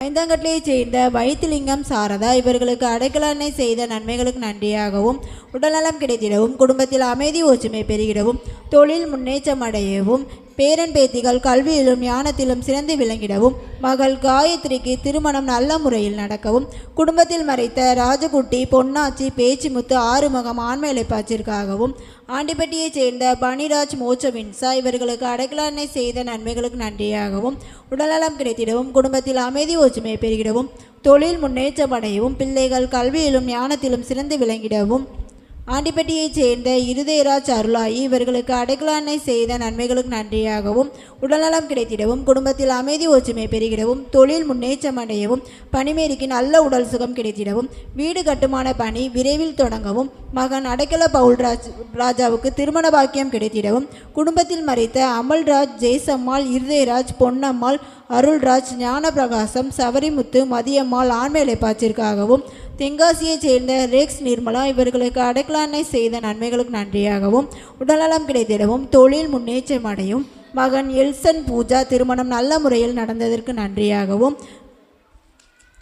ஐந்தாங்கட்டிலைச் சேர்ந்த வைத்திலிங்கம் சாரதா இவர்களுக்கு அடைக்கலனை செய்த நன்மைகளுக்கு நன்றியாகவும் உடல்நலம் கிடைத்திடவும் குடும்பத்தில் அமைதி ஒற்றுமை பெருகிடவும் தொழில் முன்னேற்றம் அடையவும் பேரன் பேத்திகள் கல்வியிலும் ஞானத்திலும் சிறந்து விளங்கிடவும் மகள் காயத்ரிக்கு திருமணம் நல்ல முறையில் நடக்கவும் குடும்பத்தில் மறைத்த ராஜகுட்டி பொன்னாச்சி பேச்சிமுத்து ஆறுமுகம் ஆண்மையலைப்பாச்சிற்காகவும் ஆண்டிப்பட்டியைச் சேர்ந்த பனிராஜ் மோச்சவின்சா இவர்களுக்கு அடைக்கலானை செய்த நன்மைகளுக்கு நன்றியாகவும் உடல்நலம் கிடைத்திடவும் குடும்பத்தில் அமைதி ஒற்றுமை பெருகிடவும் தொழில் முன்னேற்றம் அடையவும் பிள்ளைகள் கல்வியிலும் ஞானத்திலும் சிறந்து விளங்கிடவும் ஆண்டிப்பட்டியைச் சேர்ந்த இருதயராஜ் அருளாயி இவர்களுக்கு அடைக்கலானை செய்த நன்மைகளுக்கு நன்றியாகவும் உடல்நலம் கிடைத்திடவும் குடும்பத்தில் அமைதி ஒற்றுமை பெருகிடவும் தொழில் முன்னேற்றம் அடையவும் பணிமேரிக்கு நல்ல உடல் சுகம் கிடைத்திடவும் வீடு கட்டுமான பணி விரைவில் தொடங்கவும் மகன் அடைக்கல பவுல்ராஜ் ராஜாவுக்கு திருமண பாக்கியம் கிடைத்திடவும் குடும்பத்தில் மறைத்த அமல்ராஜ் ஜெய்சம்மாள் இருதயராஜ் பொன்னம்மாள் அருள்ராஜ் ஞானபிரகாசம் சவரிமுத்து மதியம்மாள் ஆண்மை இழைப்பாச்சிற்காகவும் தென்காசியைச் சேர்ந்த ரெக்ஸ் நிர்மலா இவர்களுக்கு அடைக்கலானை செய்த நன்மைகளுக்கு நன்றியாகவும் உடல்நலம் கிடைத்திடவும் தொழில் முன்னேற்றம் அடையும். மகன் எல்சன் பூஜா திருமணம் நல்ல முறையில் நடந்ததற்கு நன்றியாகவும்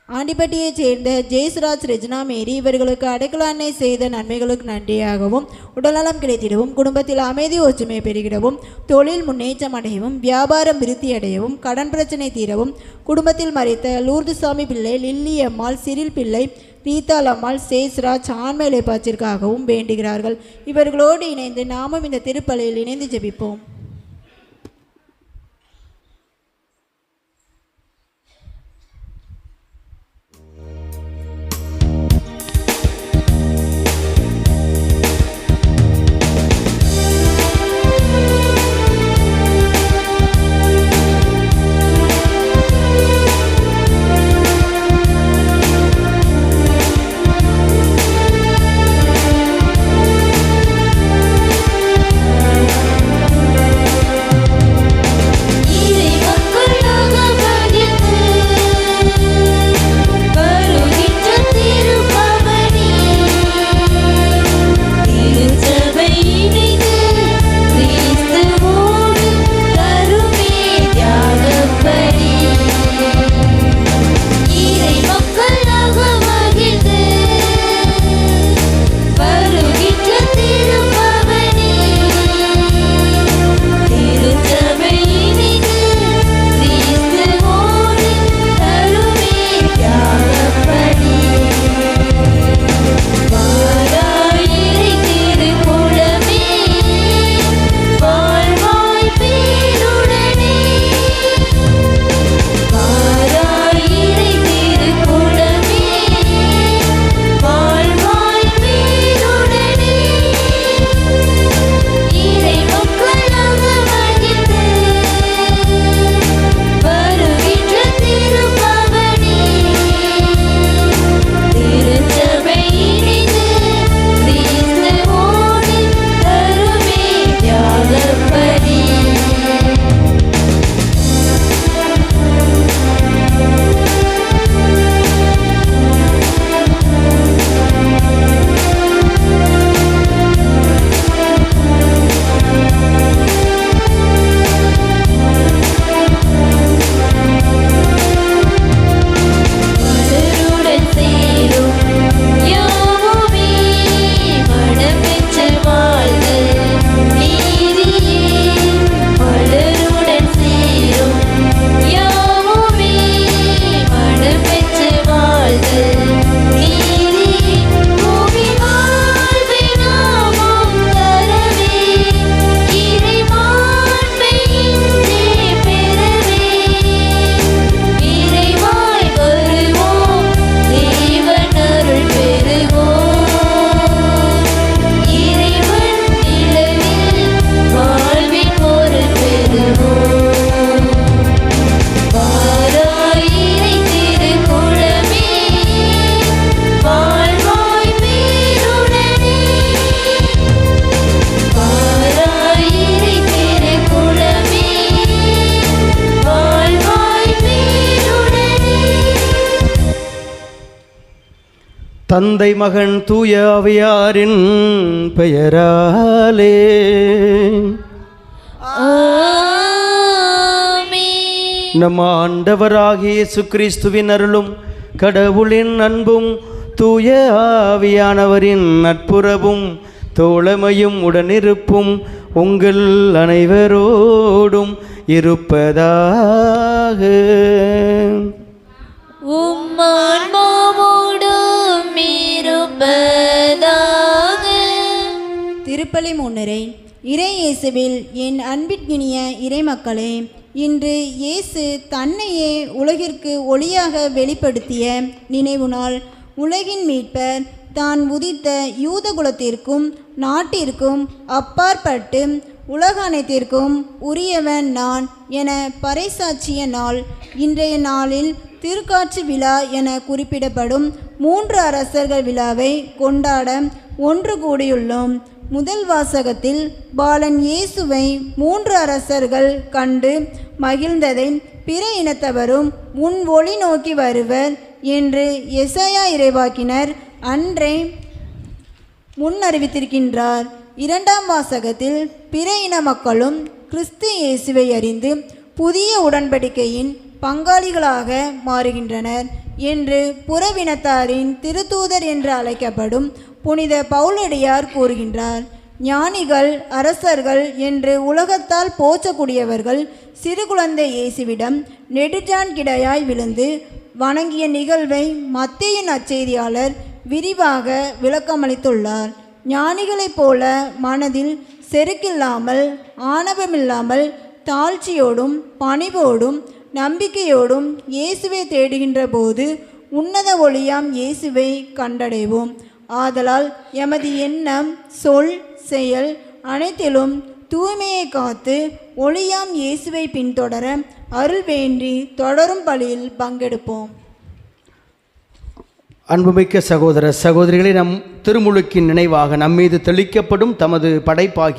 ஆண்டிப்பட்டியைச் சேர்ந்த ஜெயஸ்ராஜ் ரெஜினா மேரி இவர்களுக்கு அடைக்கலானை செய்த நன்மைகளுக்கு நன்றியாகவும் உடல்நலம் கிடைத்திடவும் குடும்பத்தில் அமைதி ஒற்றுமை பெருகிடவும் தொழில் முன்னேற்றம் அடையவும் வியாபாரம் விருத்தி அடையவும் கடன் பிரச்சனை தீரவும் குடும்பத்தில் மறைத்த லூர்துசாமி பிள்ளை லில்லி அம்மாள் சிறில் பிள்ளை ரீதால் அம்மாள் சேஸ்ராஜ் ஆண்மை இழைப்பாச்சிற்காகவும் வேண்டுகிறார்கள். இவர்களோடு இணைந்து நாமும் இந்த திருப்பலையில் இணைந்து ஜெபிப்போம். தந்தை மகன் தூய அவையாரின் பெயராலே. நம் ஆண்டவராகிய இயேசு கிறிஸ்துவின் அருளும் கடவுளின் அன்பும் தூய ஆவியானவரின் நட்புறவும் தோழமையும் உடனிருப்பும் உங்கள் அனைவரோடும் இருப்பதாக. உம்மான்மாவோடும் இருப்பதாக திருப்பலி முன்னுரை இறை இயேசுவில் என் அன்பிற்கினிய இறைமக்களே இன்று இயேசு தன்னையே உலகிற்கு ஒளியாக வெளிப்படுத்திய நினைவு நாள் உலகின் மீட்பர் தான் உதித்த யூத குலத்திற்கும் நாட்டிற்கும் அப்பாற்பட்டு உலக அனைத்திற்கும் உரியவன் நான் என பறைசாட்சிய நாள் இன்றைய நாளில் திருக்காட்சி விழா என குறிப்பிடப்படும் மூன்று அரசர்கள் விழாவை கொண்டாட ஒன்று கூடியுள்ளோம். முதல் வாசகத்தில் பாலன் இயேசுவை மூன்று அரசர்கள் கண்டு மகிழ்ந்ததை பிற இனத்தவரும் உன் ஒளி நோக்கி வருவர் என்று எசையா இறைவாக்கினர் அன்றே முன் அறிவித்திருக்கின்றார். இரண்டாம் வாசகத்தில் பிற இன மக்களும் கிறிஸ்து இயேசுவை அறிந்து புதிய உடன்படிக்கையின் பங்காளிகளாக மாறுகின்றனர் என்று புறவினத்தாரின் திருத்தூதர் என்று அழைக்கப்படும் புனித பவுலடியார் கூறுகின்றார். ஞானிகள் அரசர்கள் என்று உலகத்தால் போச்சக்கூடியவர்கள் சிறு குழந்தை இயேசுவிடம் நெடுஜான் கிடையாய் விழுந்து வணங்கிய நிகழ்வை மத்தியின் அச்செய்தியாளர் விரிவாக விளக்கமளித்துள்ளார். ஞானிகளைப் போல மனதில் செருக்கில்லாமல் ஆணவமில்லாமல் தாழ்ச்சியோடும் பணிவோடும் நம்பிக்கையோடும் இயேசுவை தேடுகின்ற போது உன்னத ஒளியாம் இயேசுவை கண்டடைவோம். ஆதலால் எமது எண்ணம் சொல் செயல் அனைத்திலும் தூய்மையை காத்து ஒளியாம் இயேசுவை பின்தொடர அருள் வேண்டி தொடரும் பலியில் பங்கெடுப்போம். அன்புமிக்க சகோதர சகோதரிகளை நம் திருமுழுக்கின் நினைவாக நம்மீது தெளிக்கப்படும் தமது படைப்பாகி